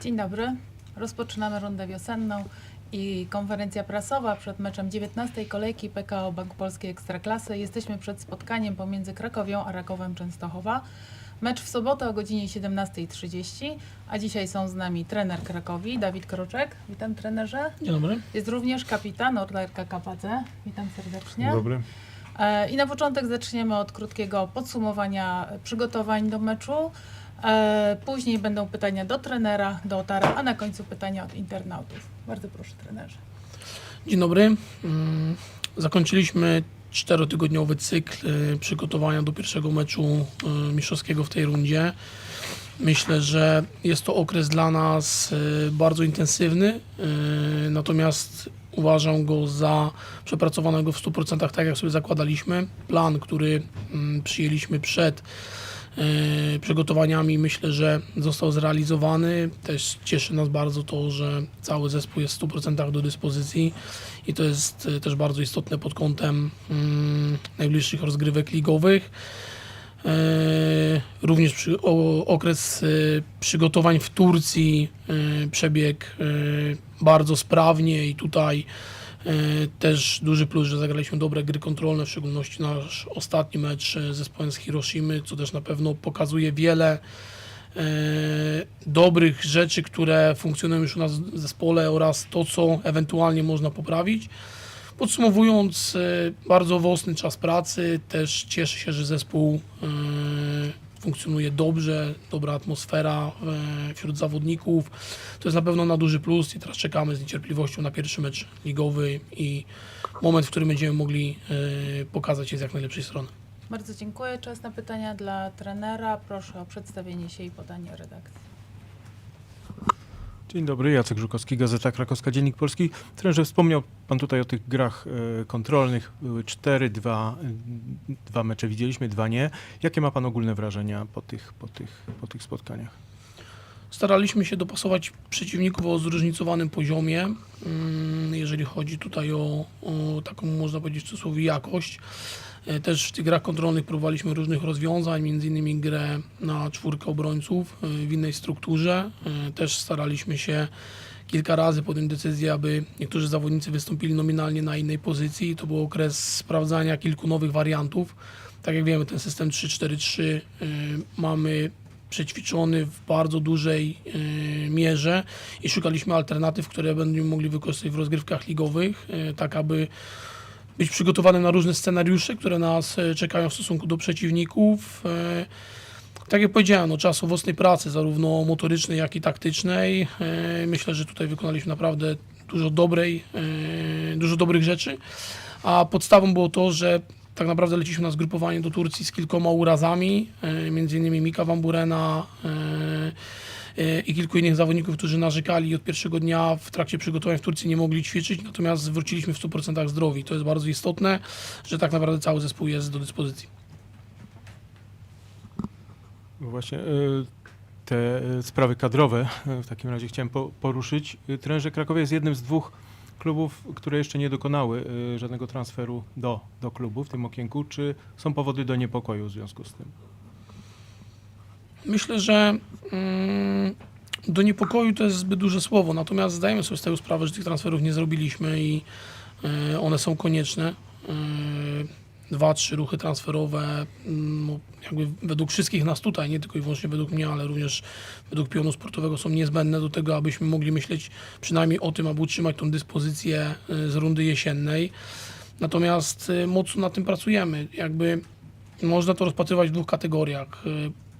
Dzień dobry. Rozpoczynamy rundę wiosenną i konferencja prasowa przed meczem 19 kolejki PKO Bank Polski Ekstraklasy. Jesteśmy przed spotkaniem pomiędzy Krakowią a Rakowem Częstochowa. Mecz w sobotę o godzinie 17.30, a dzisiaj są z nami trener Krakowi, Dawid Kroczek. Witam trenerze. Dzień dobry. Jest również kapitan Orlerka Kapadze. Witam serdecznie. Dzień dobry. E, I na początek zaczniemy od krótkiego podsumowania przygotowań do meczu. E, Później będą pytania do trenera, do Otara, a na końcu pytania od internautów. Bardzo proszę trenerze. Dzień dobry. Mm, Zakończyliśmy czterotygodniowy cykl y, przygotowania do pierwszego meczu y, mistrzowskiego w tej rundzie. Myślę, że jest to okres dla nas y, bardzo intensywny, natomiast uważam go za przepracowanego w 100% tak, jak sobie zakładaliśmy. Plan, który mm, przyjęliśmy przed przygotowaniami myślę, że został zrealizowany. Też cieszy nas bardzo to, że cały zespół jest w 100% do dyspozycji i to jest e, też bardzo istotne pod kątem mm, najbliższych rozgrywek ligowych. E, Również przy, o, okres e, przygotowań w Turcji e, przebiegł e, bardzo sprawnie i tutaj e, też duży plus, że zagraliśmy dobre gry kontrolne, w szczególności nasz ostatni mecz e, z zespołem z Hiroshimy, co też na pewno pokazuje wiele e, dobrych rzeczy, które funkcjonują już u nas w zespole oraz to, co ewentualnie można poprawić. Podsumowując, e, bardzo owocny czas pracy, też cieszę się, że zespół e, funkcjonuje dobrze, dobra atmosfera e, wśród zawodników. To jest na pewno na duży plus i teraz czekamy z niecierpliwością na pierwszy mecz ligowy i moment, w którym będziemy mogli e, pokazać się z jak najlepszej strony. Bardzo dziękuję. Czas na pytania dla trenera. Proszę o przedstawienie się i podanie redakcji. Dzień dobry, Jacek Żukowski, Gazeta Krakowska, Dziennik Polski. Trenerze, wspomniał Pan tutaj o tych grach e, kontrolnych. Były cztery, dwa, e, dwa mecze widzieliśmy, dwa nie. Jakie ma Pan ogólne wrażenia po tych, po tych, po tych spotkaniach? Staraliśmy się dopasować przeciwników o zróżnicowanym poziomie, mm, jeżeli chodzi tutaj o, o taką, można powiedzieć w cudzysłowie, jakość. E, Też w tych grach kontrolnych próbowaliśmy różnych rozwiązań, innymi grę na czwórkę obrońców e, w innej strukturze. E, Też staraliśmy się kilka razy podjąć decyzję, aby niektórzy zawodnicy wystąpili nominalnie na innej pozycji. To był okres sprawdzania kilku nowych wariantów. Tak jak wiemy, ten system 3-4-3 y, mamy przećwiczony w bardzo dużej mierze i szukaliśmy alternatyw, które będziemy mogli wykorzystać w rozgrywkach ligowych, tak aby być przygotowany na różne scenariusze, które nas y, czekają w stosunku do przeciwników. Y, tak jak powiedziałem, no, czas owocnej pracy, zarówno motorycznej, jak i taktycznej. Y, Myślę, że tutaj wykonaliśmy naprawdę dużo dobrej, dużo dobrych rzeczy, a podstawą było to, że tak naprawdę leciliśmy na zgrupowanie do Turcji z kilkoma urazami, e, między innymi Mika Wamburena e, e, i kilku innych zawodników, którzy narzekali od pierwszego dnia w trakcie przygotowań w Turcji nie mogli ćwiczyć, natomiast wróciliśmy w 100% zdrowi. To jest bardzo istotne, że tak naprawdę cały zespół jest do dyspozycji. Właśnie e, te e, sprawy kadrowe e, w takim razie chciałem po, poruszyć. E, Trenerze Krakowie jest jednym z dwóch klubów, które jeszcze nie dokonały e, żadnego transferu do, do klubu w tym okienku. Czy są powody do niepokoju w związku z tym? Myślę, że mm, do niepokoju to jest zbyt duże słowo, natomiast zdajemy sobie z tego sprawę, że tych transferów nie zrobiliśmy i e, one są konieczne. E, Dwa, trzy ruchy transferowe, mm, no, jakby według wszystkich nas tutaj, nie tylko i wyłącznie według mnie, ale również według pionu sportowego są niezbędne do tego, abyśmy mogli myśleć przynajmniej o tym, aby utrzymać tą dyspozycję e, z rundy jesiennej. Natomiast mocno nad tym pracujemy. Jakby można to rozpatrywać w dwóch kategoriach.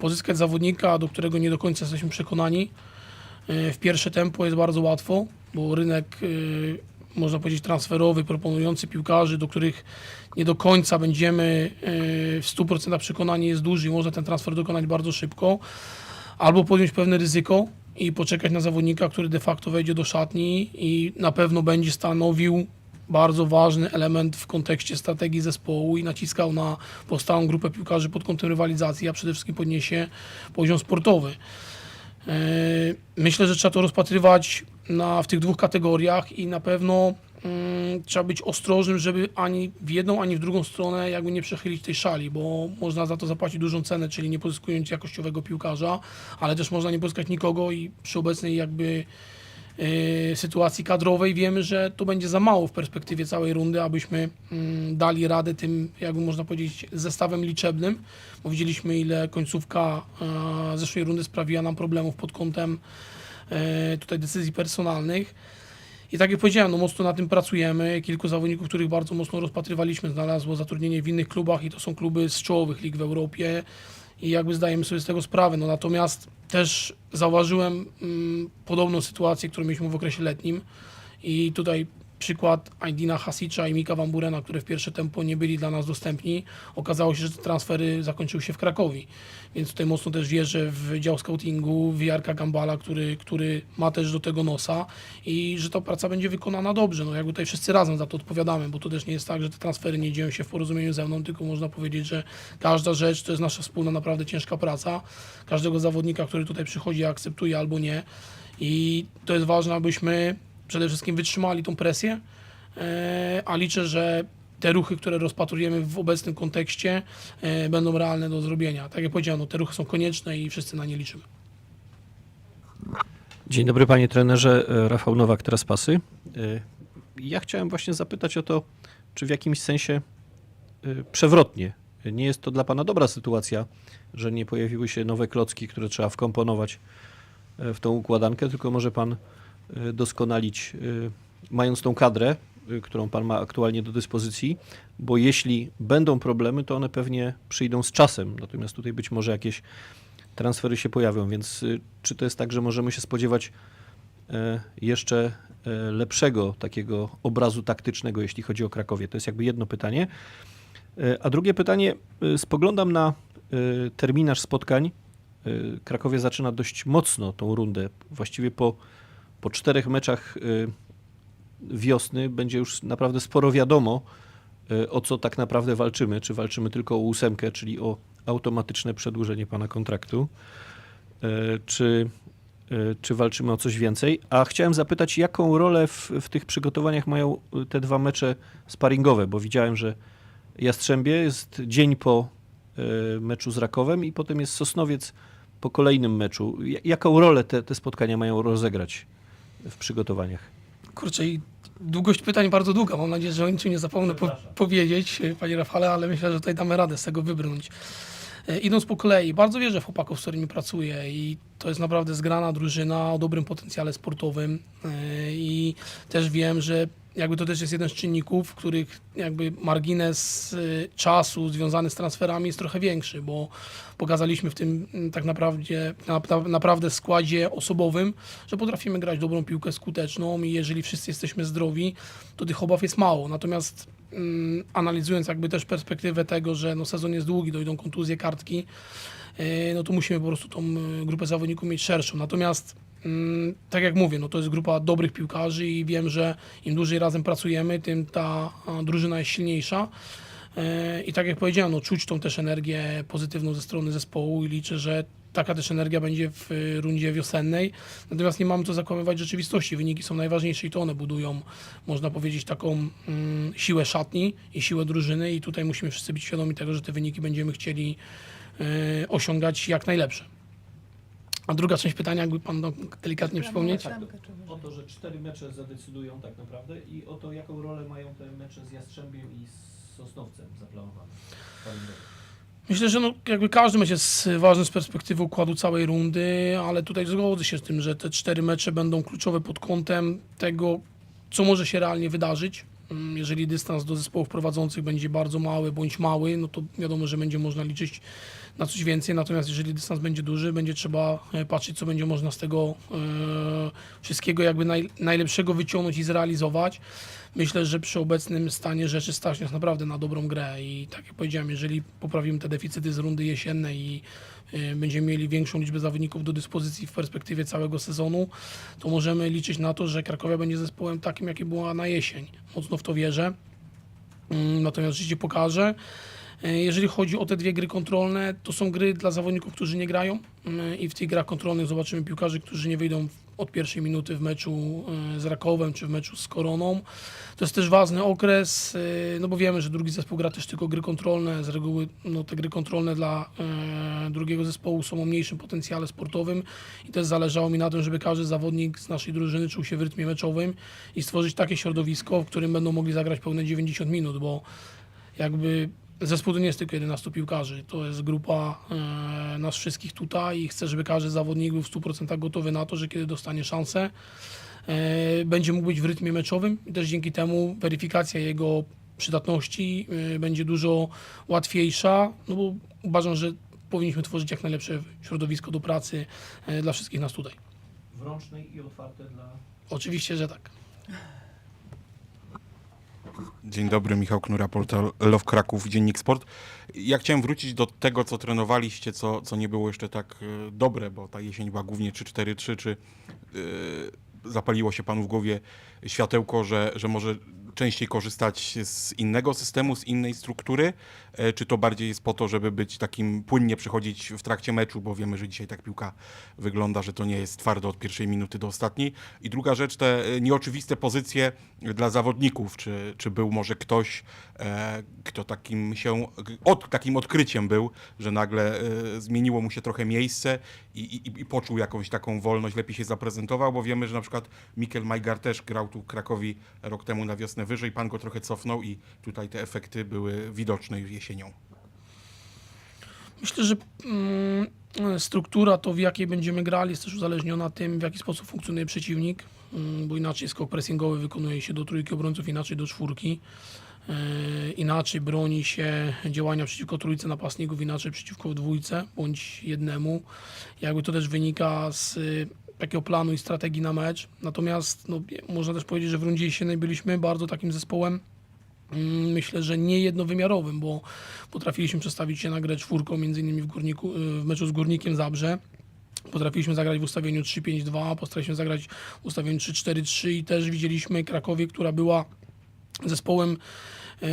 Pozyskać zawodnika, do którego nie do końca jesteśmy przekonani. Y, W pierwsze tempo jest bardzo łatwo, bo rynek, y, można powiedzieć, transferowy, proponujący piłkarzy, do których nie do końca będziemy y, w 100% przekonani jest duży i można ten transfer dokonać bardzo szybko. Albo podjąć pewne ryzyko i poczekać na zawodnika, który de facto wejdzie do szatni i na pewno będzie stanowił bardzo ważny element w kontekście strategii zespołu i naciskał na powstałą grupę piłkarzy pod kątem rywalizacji, a przede wszystkim podniesie poziom sportowy. Yy, Myślę, że trzeba to rozpatrywać na, w tych dwóch kategoriach i na pewno mm, trzeba być ostrożnym, żeby ani w jedną, ani w drugą stronę jakby nie przechylić tej szali, bo można za to zapłacić dużą cenę, czyli nie pozyskując jakościowego piłkarza, ale też można nie pozyskać nikogo i przy obecnej jakby e, sytuacji kadrowej wiemy, że to będzie za mało w perspektywie całej rundy, abyśmy mm, dali radę tym, jakby można powiedzieć, zestawem liczebnym, bo widzieliśmy ile końcówka e, zeszłej rundy sprawiła nam problemów pod kątem e, tutaj decyzji personalnych. I tak jak powiedziałem, no mocno na tym pracujemy. Kilku zawodników, których bardzo mocno rozpatrywaliśmy, znalazło zatrudnienie w innych klubach i to są kluby z czołowych lig w Europie i jakby zdajemy sobie z tego sprawę. No natomiast też zauważyłem mm, podobną sytuację, którą mieliśmy w okresie letnim i tutaj przykład Aidina Hasicza i Mika Van Burena, które w pierwsze tempo nie byli dla nas dostępni. Okazało się, że transfery zakończyły się w Krakowie. Więc tutaj mocno też wierzę w dział scoutingu, w Jarka Gambala, który, który ma też do tego nosa i że ta praca będzie wykonana dobrze. No jakby tutaj wszyscy razem za to odpowiadamy, bo to też nie jest tak, że te transfery nie dzieją się w porozumieniu ze mną, tylko można powiedzieć, że każda rzecz to jest nasza wspólna, naprawdę ciężka praca. Każdego zawodnika, który tutaj przychodzi, akceptuje albo nie. I to jest ważne, abyśmy przede wszystkim wytrzymali tą presję, e, a liczę, że te ruchy, które rozpatrujemy w obecnym kontekście, e, będą realne do zrobienia. Tak jak powiedziałem, no, te ruchy są konieczne i wszyscy na nie liczymy. Dzień dobry panie trenerze, E, Rafał Nowak, teraz pasy. Ja chciałem właśnie zapytać o to, czy w jakimś sensie przewrotnie nie jest to dla pana dobra sytuacja, że nie pojawiły się nowe klocki, które trzeba wkomponować w tą układankę, tylko może pan doskonalić, e, mając tą kadrę, e, którą pan ma aktualnie do dyspozycji, bo jeśli będą problemy, to one pewnie przyjdą z czasem, natomiast tutaj być może jakieś transfery się pojawią, więc y, czy to jest tak, że możemy się spodziewać e, jeszcze e, lepszego takiego obrazu taktycznego, jeśli chodzi o Krakowie? To jest jakby jedno pytanie. E, A drugie pytanie, y, spoglądam na y, terminarz spotkań. Y, Krakowie zaczyna dość mocno tą rundę. Właściwie po, po czterech meczach y, wiosny będzie już naprawdę sporo wiadomo, y, o co tak naprawdę walczymy. Czy walczymy tylko o ósemkę, czyli o automatyczne przedłużenie pana kontraktu, e, czy, czy walczymy o coś więcej. A chciałem zapytać, jaką rolę w, w tych przygotowaniach mają te dwa mecze sparingowe, bo widziałem, że Jastrzębie jest dzień po meczu z Rakowem i potem jest Sosnowiec po kolejnym meczu. Ja- Jaką rolę te, te spotkania mają rozegrać w przygotowaniach? Kurczę, i długość pytań bardzo długa. Mam nadzieję, że o niczym nie zapomnę po powiedzieć, panie Rafale, ale myślę, że tutaj damy radę z tego wybrnąć. E, Idąc po kolei, bardzo wierzę w chłopaków, z którymi pracuję i to jest naprawdę zgrana drużyna o dobrym potencjale sportowym e, i też wiem, że jakby to też jest jeden z czynników, w których jakby margines e, czasu związany z transferami jest trochę większy, bo pokazaliśmy w tym mm, tak naprawdę, na, na, naprawdę składzie osobowym, że potrafimy grać dobrą piłkę skuteczną i jeżeli wszyscy jesteśmy zdrowi, to tych obaw jest mało. Natomiast mm, analizując jakby też perspektywę tego, że no, sezon jest długi, dojdą kontuzje, kartki, e, no to musimy po prostu tą e, grupę zawodników mieć szerszą. Natomiast tak jak mówię, no to jest grupa dobrych piłkarzy i wiem, że im dłużej razem pracujemy, tym ta drużyna jest silniejsza. E, I tak jak powiedziałem, no, czuć tą też energię pozytywną ze strony zespołu i liczę, że taka też energia będzie w y, rundzie wiosennej. Natomiast nie mamy co zakłamywać rzeczywistości. Wyniki są najważniejsze i to one budują, można powiedzieć, taką mm, siłę szatni i siłę drużyny i tutaj musimy wszyscy być świadomi tego, że te wyniki będziemy chcieli y, osiągać jak najlepsze. A druga część pytania, jakby pan no, delikatnie przypomnieć. Wyżej? O to, że cztery mecze zadecydują tak naprawdę i o to, jaką rolę mają te mecze z Jastrzębiem i z Sosnowcem zaplanowane. Myślę, że no, jakby każdy mecz jest ważny z perspektywy układu całej rundy, ale tutaj zgodzę się z tym, że te cztery mecze będą kluczowe pod kątem tego, co może się realnie wydarzyć. Mm, Jeżeli dystans do zespołów prowadzących będzie bardzo mały bądź mały, no to wiadomo, że będzie można liczyć na coś więcej. Natomiast jeżeli dystans będzie duży, będzie trzeba e, patrzeć, co będzie można z tego e, wszystkiego jakby naj, najlepszego wyciągnąć i zrealizować. Myślę, że przy obecnym stanie rzeczy stać nas naprawdę na dobrą grę i tak jak powiedziałem, jeżeli poprawimy te deficyty z rundy jesiennej i y, będziemy mieli większą liczbę zawodników do dyspozycji w perspektywie całego sezonu, to możemy liczyć na to, że Krakowia będzie zespołem takim, jaki była na jesień. Mocno w to wierzę. Mm, Natomiast życie pokaże. E, Jeżeli chodzi o te dwie gry kontrolne, to są gry dla zawodników, którzy nie grają e, i w tych grach kontrolnych zobaczymy piłkarzy, którzy nie wyjdą od pierwszej minuty w meczu e, z Rakowem czy w meczu z Koroną. To jest też ważny okres, e, no bo wiemy, że drugi zespół gra też tylko gry kontrolne. Z reguły no, te gry kontrolne dla drugiego zespołu są o mniejszym potencjale sportowym i też zależało mi na tym, żeby każdy zawodnik z naszej drużyny czuł się w rytmie meczowym i stworzyć takie środowisko, w którym będą mogli zagrać pełne 90 minut, bo jakby zespół to nie jest tylko 11 piłkarzy, to jest grupa e, nas wszystkich tutaj i chcę, żeby każdy zawodnik był w 100% gotowy na to, że kiedy dostanie szansę, e, będzie mógł być w rytmie meczowym i też dzięki temu weryfikacja jego przydatności e, będzie dużo łatwiejsza, no bo uważam, że powinniśmy tworzyć jak najlepsze środowisko do pracy e, dla wszystkich nas tutaj. Wrącznej i otwarte dla Oczywiście, że tak. Dzień dobry, Michał Knura, portal Love Kraków, Dziennik Sport. Ja chciałem wrócić do tego, co trenowaliście, co, co nie było jeszcze tak e, dobre, bo ta jesień była głównie 3-4-3, czy e, zapaliło się panu w głowie światełko, że, że może częściej korzystać z innego systemu, z innej struktury, e, czy to bardziej jest po to, żeby być takim płynnie przychodzić w trakcie meczu, bo wiemy, że dzisiaj tak piłka wygląda, że to nie jest twardo od pierwszej minuty do ostatniej. I druga rzecz, te e, nieoczywiste pozycje dla zawodników, czy, czy był może ktoś, e, kto takim się, od, takim odkryciem był, że nagle zmieniło mu się trochę miejsce i, i, i poczuł jakąś taką wolność, lepiej się zaprezentował, bo wiemy, że na przykład Mikel Majgar też grał tu Krakowi rok temu na wiosnę wyżej, pan go trochę cofnął i tutaj te efekty były widoczne już jesienią. Myślę, że mm, struktura, to w jakiej będziemy grali, jest też uzależniona tym, w jaki sposób funkcjonuje przeciwnik, mm, bo inaczej skok pressingowy wykonuje się do trójki obrońców, inaczej do czwórki. E, Inaczej broni się działania przeciwko trójce napastników, inaczej przeciwko dwójce bądź jednemu. Jakby to też wynika z takiego planu i strategii na mecz. Natomiast no, można też powiedzieć, że w rundzie jesiennej byliśmy bardzo takim zespołem Mm, Myślę, że nie jednowymiarowym, bo potrafiliśmy przestawić się na grę czwórką, między innymi w, górniku, y, w meczu z Górnikiem Zabrze. Potrafiliśmy zagrać w ustawieniu 3-5-2, potrafiliśmy zagrać w ustawieniu 3-4-3 i też widzieliśmy Krakowie, która była zespołem e,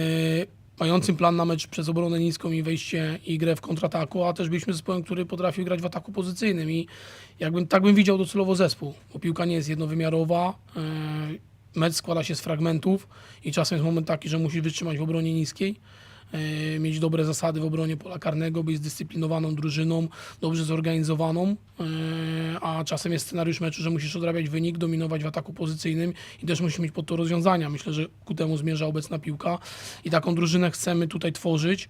mającym plan na mecz przez obronę niską i wejście i grę w kontrataku, a też byliśmy zespołem, który potrafił grać w ataku pozycyjnym. I jakbym, tak bym widział docelowo zespół, bo piłka nie jest jednowymiarowa, e, mecz składa się z fragmentów i czasem jest moment taki, że musisz wytrzymać w obronie niskiej, mieć dobre zasady w obronie pola karnego, być zdyscyplinowaną drużyną, dobrze zorganizowaną, e, a czasem jest scenariusz meczu, że musisz odrabiać wynik, dominować w ataku pozycyjnym i też musisz mieć pod to rozwiązania. Myślę, że ku temu zmierza obecna piłka i taką drużynę chcemy tutaj tworzyć.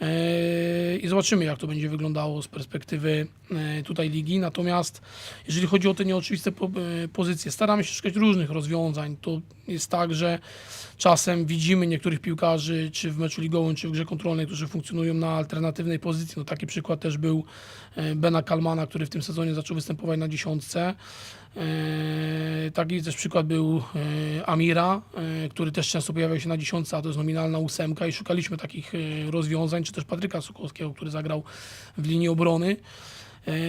E, I zobaczymy, jak to będzie wyglądało z perspektywy e, tutaj ligi. Natomiast jeżeli chodzi o te nieoczywiste e, pozycje, staramy się szukać różnych rozwiązań. To jest tak, że czasem widzimy niektórych piłkarzy, czy w meczu ligowym, czy w grze kontrolnej, którzy funkcjonują na alternatywnej pozycji. No, taki przykład też był Bena Kalmana, który w tym sezonie zaczął występować na dziesiątce. E, Taki też przykład był e, Amira, e, który też często pojawiał się na dziesiątce, a to jest nominalna ósemka i szukaliśmy takich rozwiązań, czy też Patryka Sokowskiego, który zagrał w linii obrony.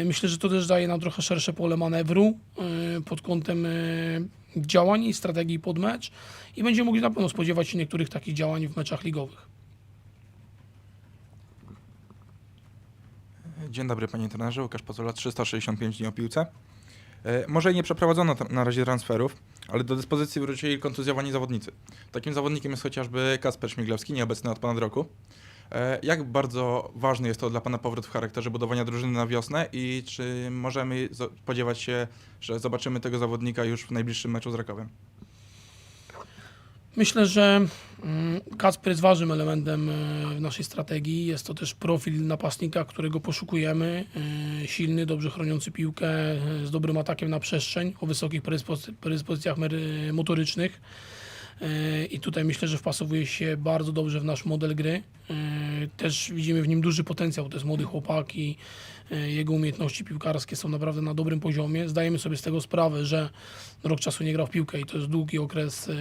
Myślę, że to też daje nam trochę szersze pole manewru pod kątem działań i strategii pod mecz i będziemy mogli na pewno spodziewać się niektórych takich działań w meczach ligowych. Dzień dobry panie trenerze, Łukasz Pazola, 365 dni o piłce. E, Może nie przeprowadzono na razie transferów, ale do dyspozycji wrócili kontuzjowani zawodnicy. Takim zawodnikiem jest chociażby Kasper Śmiglewski, nieobecny od ponad roku. E, Jak bardzo ważny jest to dla pana powrót w charakterze budowania drużyny na wiosnę i czy możemy spodziewać się, że zobaczymy tego zawodnika już w najbliższym meczu z Rakowem? Myślę, że mm, Kacper jest ważnym elementem e, w naszej strategii. Jest to też profil napastnika, którego poszukujemy. E, Silny, dobrze chroniący piłkę, e, z dobrym atakiem na przestrzeń, o wysokich predyspozy- predyspozycjach motorycznych. I tutaj myślę, że wpasowuje się bardzo dobrze w nasz model gry. Też widzimy w nim duży potencjał. To jest młody chłopak i jego umiejętności piłkarskie są naprawdę na dobrym poziomie. Zdajemy sobie z tego sprawę, że rok czasu nie grał w piłkę i to jest długi okres, e,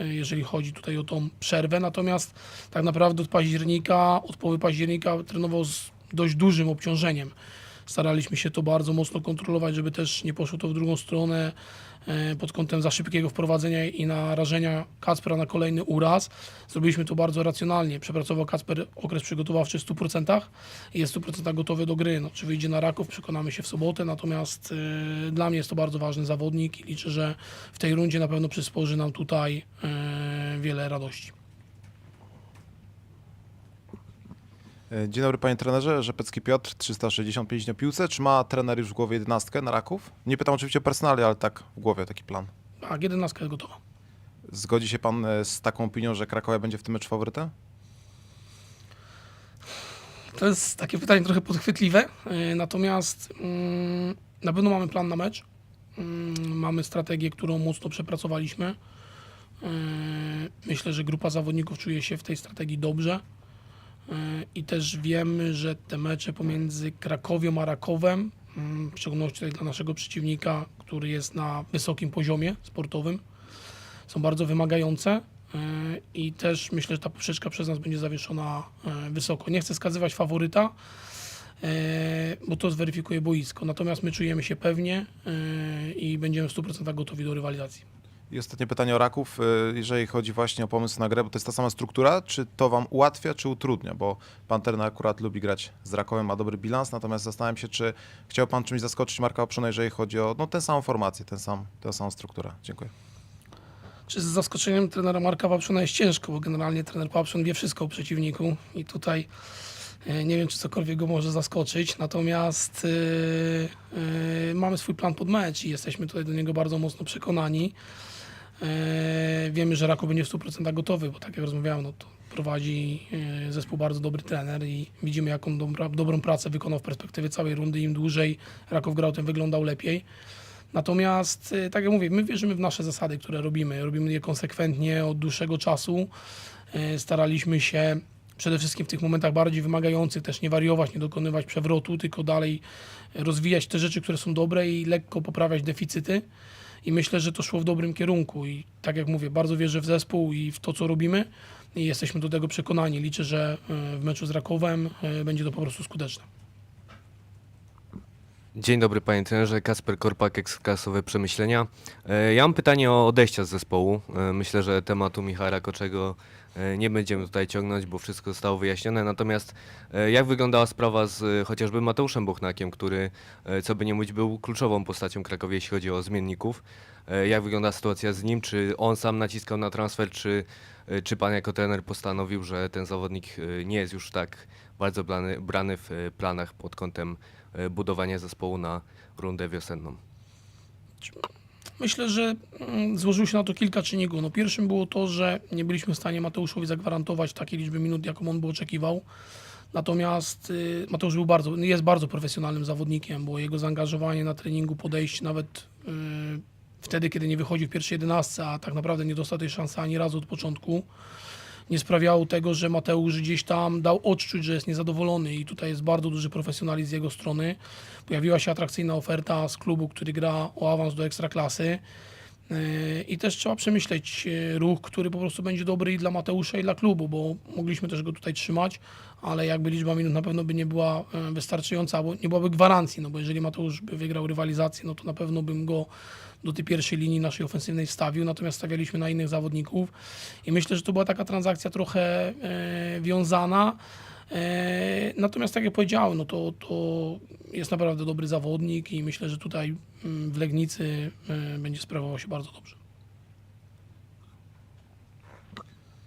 e, jeżeli chodzi tutaj o tą przerwę. Natomiast tak naprawdę od października, od połowy października trenował z dość dużym obciążeniem. Staraliśmy się to bardzo mocno kontrolować, żeby też nie poszło to w drugą stronę e, pod kątem za szybkiego wprowadzenia i narażenia Kacpera na kolejny uraz. Zrobiliśmy to bardzo racjonalnie. Przepracował Kacper okres przygotowawczy w 100% i jest w 100% gotowy do gry. No, czy wyjdzie na Raków, przekonamy się w sobotę, natomiast e, dla mnie jest to bardzo ważny zawodnik i liczę, że w tej rundzie na pewno przysporzy nam tutaj e, wiele radości. Dzień dobry panie trenerze, Rzepecki Piotr, 365 na piłce. Czy ma trener już w głowie jedenastkę na Raków? Nie pytam oczywiście o personalia, ale tak w głowie taki plan. A 11 jest gotowa. Zgodzi się pan e, z taką opinią, że Krakowia będzie w tym meczu faworytem? To jest takie pytanie trochę podchwytliwe, e, natomiast mm, na pewno mamy plan na mecz. Mm, Mamy strategię, którą mocno przepracowaliśmy. E, Myślę, że grupa zawodników czuje się w tej strategii dobrze. I też wiemy, że te mecze pomiędzy Krakowią a Rakowem, mm, w szczególności tutaj dla naszego przeciwnika, który jest na wysokim poziomie sportowym, są bardzo wymagające. E, I też myślę, że ta poprzeczka przez nas będzie zawieszona e, wysoko. Nie chcę skazywać faworyta, e, bo to zweryfikuje boisko. Natomiast my czujemy się pewnie i będziemy w 100% gotowi do rywalizacji. I ostatnie pytanie o Raków, e, jeżeli chodzi właśnie o pomysł na grę, bo to jest ta sama struktura, czy to wam ułatwia, czy utrudnia? Bo pan trener akurat lubi grać z Rakowem, ma dobry bilans, natomiast zastanawiam się, czy chciał pan czymś zaskoczyć Marka Oprzona, jeżeli chodzi o no, tę samą formację, ten sam, tę samą strukturę. Dziękuję. Czy z zaskoczeniem trenera Marka Papszuna jest ciężko, bo generalnie trener Papszun wie wszystko o przeciwniku i tutaj e, nie wiem, czy cokolwiek go może zaskoczyć, natomiast e, e, mamy swój plan pod mecz i jesteśmy tutaj do niego bardzo mocno przekonani. E, wiemy, że Raków będzie w 100% gotowy, bo tak jak rozmawiałem, no to prowadzi e, zespół bardzo dobry trener i widzimy, jaką dobra, dobrą pracę wykonał w perspektywie całej rundy. Im dłużej Raków grał, tym wyglądał lepiej. Natomiast, y, tak jak mówię, my wierzymy w nasze zasady, które robimy. Robimy je konsekwentnie od dłuższego czasu. Staraliśmy się przede wszystkim w tych momentach bardziej wymagających też nie wariować, nie dokonywać przewrotu, tylko dalej rozwijać te rzeczy, które są dobre i lekko poprawiać deficyty. I myślę, że to szło w dobrym kierunku. I tak jak mówię, bardzo wierzę w zespół i w to, co robimy. I jesteśmy do tego przekonani. Liczę, że y, w meczu z Rakowem y, będzie to po prostu skuteczne. Dzień dobry panie trenerze, Kasper Korpak, eksklasowe przemyślenia. E, Ja mam pytanie o odejścia z zespołu. E, Myślę, że tematu Michała Rakoczego e, nie będziemy tutaj ciągnąć, bo wszystko zostało wyjaśnione. Natomiast jak wyglądała sprawa z chociażby Mateuszem Bochnakiem, który, co by nie mówić, był kluczową postacią Krakowie, jeśli chodzi o zmienników. Jak wygląda sytuacja z nim? Czy on sam naciskał na transfer, czy, czy pan jako trener postanowił, że ten zawodnik nie jest już tak bardzo brany, brany w planach pod kątem budowania zespołu na rundę wiosenną. Myślę, że mm, złożyło się na to kilka czynników. No, pierwszym było to, że nie byliśmy w stanie Mateuszowi zagwarantować takiej liczby minut, jaką on by oczekiwał. Natomiast y, Mateusz był bardzo, jest bardzo profesjonalnym zawodnikiem, bo jego zaangażowanie na treningu, podejście nawet y, wtedy, kiedy nie wychodził w pierwszej jedenastce, a tak naprawdę nie dostał tej szansy ani razu od początku, nie sprawiało tego, że Mateusz gdzieś tam dał odczuć, że jest niezadowolony i tutaj jest bardzo duży profesjonalizm z jego strony. Pojawiła się atrakcyjna oferta z klubu, który gra o awans do ekstraklasy. Yy, I też trzeba przemyśleć yy, ruch, który po prostu będzie dobry i dla Mateusza, i dla klubu, bo mogliśmy też go tutaj trzymać, ale jakby liczba minut na pewno by nie była yy, wystarczająca, bo nie byłaby gwarancji, no bo jeżeli Mateusz by wygrał rywalizację, no to na pewno bym go do tej pierwszej linii naszej ofensywnej wstawił, natomiast stawialiśmy na innych zawodników i myślę, że to była taka transakcja trochę e, wiązana. E, natomiast tak jak powiedziałem, no to, to jest naprawdę dobry zawodnik i myślę, że tutaj mm, w Legnicy e, będzie sprawował się bardzo dobrze.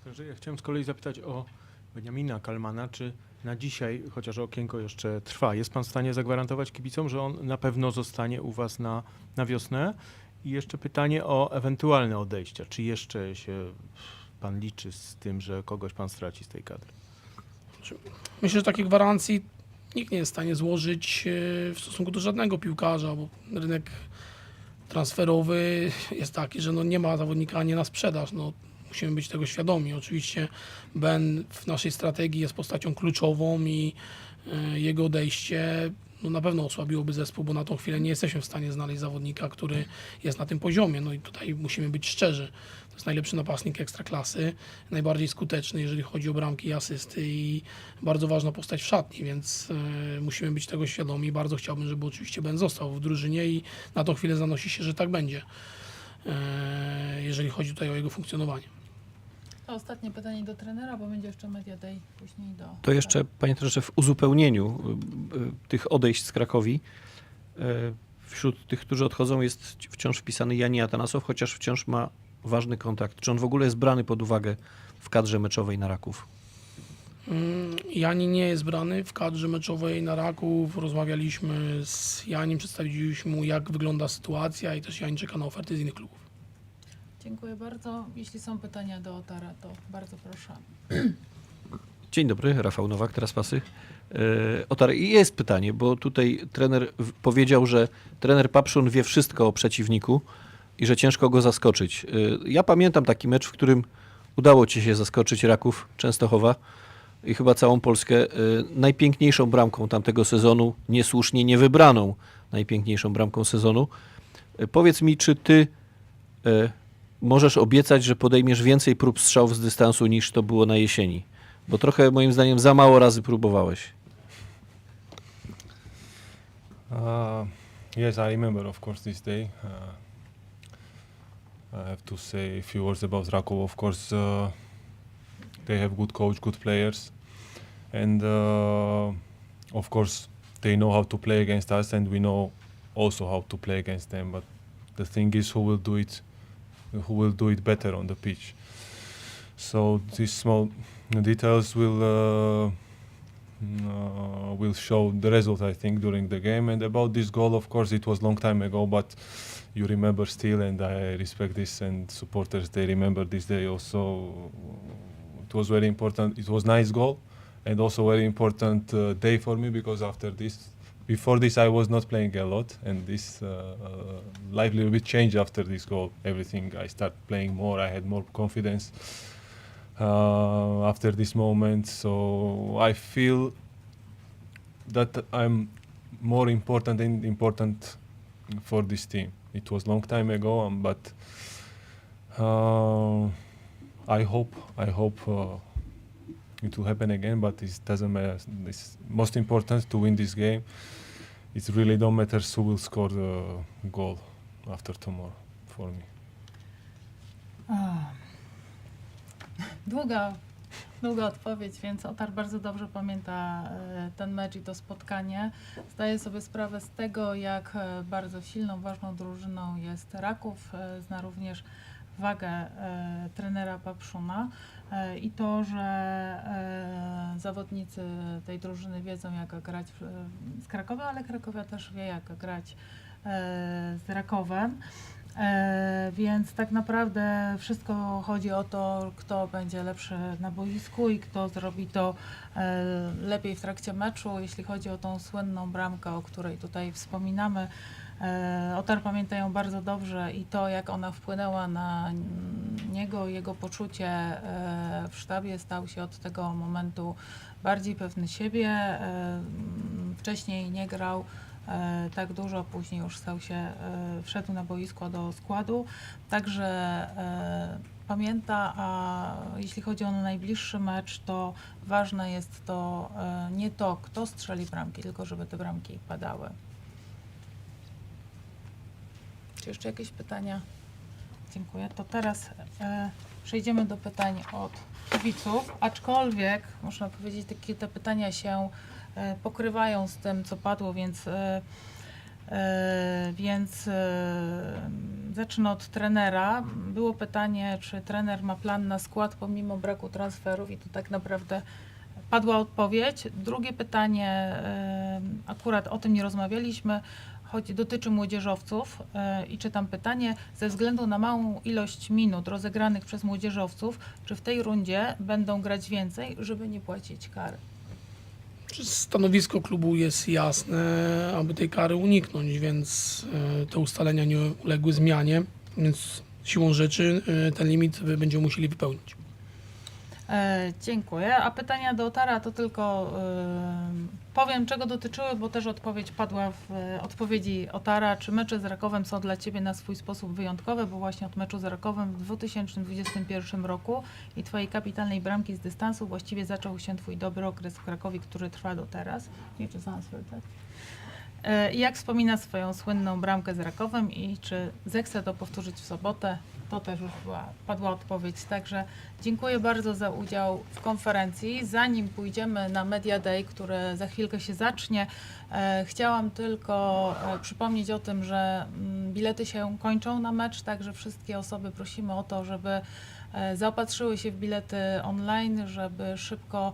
Także ja chciałem z kolei zapytać o Beniamina Kalmana, czy na dzisiaj, chociaż okienko jeszcze trwa, jest pan w stanie zagwarantować kibicom, że on na pewno zostanie u was na, na wiosnę? I jeszcze pytanie o ewentualne odejścia. Czy jeszcze się pan liczy z tym, że kogoś pan straci z tej kadry? Myślę, że takiej gwarancji nikt nie jest w stanie złożyć e, w stosunku do żadnego piłkarza, bo rynek transferowy jest taki, że no nie ma zawodnika nie na sprzedaż. No, musimy być tego świadomi. Oczywiście Ben w naszej strategii jest postacią kluczową i e, jego odejście no na pewno osłabiłoby zespół, bo na tą chwilę nie jesteśmy w stanie znaleźć zawodnika, który jest na tym poziomie. No i tutaj musimy być szczerzy. To jest najlepszy napastnik ekstraklasy, najbardziej skuteczny, jeżeli chodzi o bramki i asysty i bardzo ważna postać w szatni, więc e, musimy być tego świadomi. Bardzo chciałbym, żeby oczywiście Ben został w drużynie i na tą chwilę zanosi się, że tak będzie, e, jeżeli chodzi tutaj o jego funkcjonowanie. To ostatnie pytanie do trenera, bo będzie jeszcze Media Day później do... To jeszcze, panie trenerze, w uzupełnieniu y, y, tych odejść z Krakowi, y, wśród tych, którzy odchodzą, jest wciąż wpisany Jani Atanasow, chociaż wciąż ma ważny kontakt. Czy on w ogóle jest brany pod uwagę w kadrze meczowej na Raków? Mm, Jani nie jest brany w kadrze meczowej na Raków. Rozmawialiśmy z Janim, przedstawiliśmy mu jak wygląda sytuacja i też Jani czeka na oferty z innych klubów. Dziękuję bardzo. Jeśli są pytania do Otara, to bardzo proszę. Dzień dobry, Rafał Nowak, teraz pasy. E, Otar, i jest pytanie, bo tutaj trener powiedział, że trener Papszun wie wszystko o przeciwniku i że ciężko go zaskoczyć. E, Ja pamiętam taki mecz, w którym udało ci się zaskoczyć Raków Częstochowa i chyba całą Polskę e, najpiękniejszą bramką tamtego sezonu, niesłusznie niewybraną najpiękniejszą bramką sezonu. E, Powiedz mi, czy ty możesz obiecać, że podejmiesz więcej prób strzałów z dystansu niż to było na jesieni? Bo trochę moim zdaniem za mało razy próbowałeś. Uh, yes, I remember, of course, this day. Uh, I have to say a few words about Rakov. Of course, uh, they have good coach, good players, and uh, of course, they know how to play against us, and we know also how to play against them. But the thing is, who will do it? Who will do it better on the pitch? So these small details will. Uh, uh, will show the result I think during the game and about this goal of course it was long time ago but you remember still and I respect this and supporters they remember this day also it was very important it was nice goal and also very important uh, day for me because after this before this I was not playing a lot and this uh, uh, life little bit changed after this goal everything I start playing more I had more confidence uh, after this moment. So I feel that I'm more important and important for this team. It was long time ago, um, but uh, I hope I hope uh, it will happen again. But it doesn't matter. It's most important to win this game. It really don't matter who will score the goal after tomorrow for me. Długa, długa odpowiedź, więc Otar bardzo dobrze pamięta e, ten mecz i to spotkanie. Zdaje sobie sprawę z tego, jak e, bardzo silną, ważną drużyną jest Raków. E, Zna również wagę e, trenera Papszuna e, i to, że e, zawodnicy tej drużyny wiedzą, jak grać w, z Krakowa, ale Krakowia też wie, jak grać e, z Rakowem. E, więc tak naprawdę wszystko chodzi o to, kto będzie lepszy na boisku i kto zrobi to e, lepiej w trakcie meczu. Jeśli chodzi o tą słynną bramkę, o której tutaj wspominamy, e, Otar pamięta ją bardzo dobrze i to, jak ona wpłynęła na niego, jego poczucie w sztabie, stał się od tego momentu bardziej pewny siebie. Wcześniej nie grał tak dużo, później już stał się, e, wszedł na boisko do składu, także e, pamięta, a jeśli chodzi o najbliższy mecz, to ważne jest to e, nie to, kto strzeli bramki, tylko żeby te bramki padały. Czy jeszcze jakieś pytania? Dziękuję. To teraz e, przejdziemy do pytań od kibiców, aczkolwiek można powiedzieć, takie te pytania się e, pokrywają z tym, co padło, więc, e, e, więc e, zacznę od trenera. Było pytanie, czy trener ma plan na skład pomimo braku transferów i to tak naprawdę padła odpowiedź. Drugie pytanie, e, akurat o tym nie rozmawialiśmy, choć dotyczy młodzieżowców e, i czytam pytanie, ze względu na małą ilość minut rozegranych przez młodzieżowców, czy w tej rundzie będą grać więcej, żeby nie płacić kary? Stanowisko klubu jest jasne, aby tej kary uniknąć, więc e, te ustalenia nie uległy zmianie, więc siłą rzeczy e, ten limit będziemy musieli wypełnić. E, dziękuję. A pytania do Otara to tylko e, powiem, czego dotyczyły, bo też odpowiedź padła w e, odpowiedzi Otara. Czy mecze z Rakowem są dla Ciebie na swój sposób wyjątkowe? Bo właśnie od meczu z Rakowem w 2021 roku i Twojej kapitalnej bramki z dystansu właściwie zaczął się Twój dobry okres w Krakowie, który trwa do teraz. Nie, czy transfer, tak? E, jak wspomina swoją słynną bramkę z Rakowem i czy zechce to powtórzyć w sobotę? To też już była, padła odpowiedź. Także dziękuję bardzo za udział w konferencji. Zanim pójdziemy na Media Day, które za chwilkę się zacznie, e, chciałam tylko e, przypomnieć o tym, że mm, bilety się kończą na mecz, także wszystkie osoby prosimy o to, żeby e, zaopatrzyły się w bilety online, żeby szybko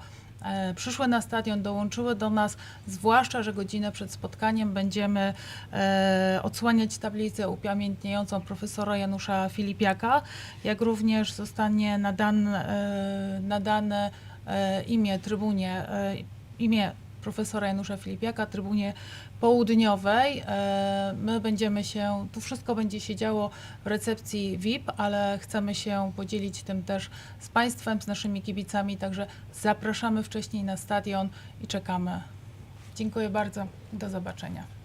przyszły na stadion, dołączyły do nas, zwłaszcza, że godzinę przed spotkaniem będziemy e, odsłaniać tablicę upamiętniającą profesora Janusza Filipiaka, jak również zostanie nadane, e, nadane e, imię trybunie, e, imię profesora Janusza Filipiaka, trybunie południowej. E, My będziemy się, tu wszystko będzie się działo w recepcji VIP, ale chcemy się podzielić tym też z Państwem, z naszymi kibicami, także zapraszamy wcześniej na stadion i czekamy. Dziękuję bardzo. Do zobaczenia.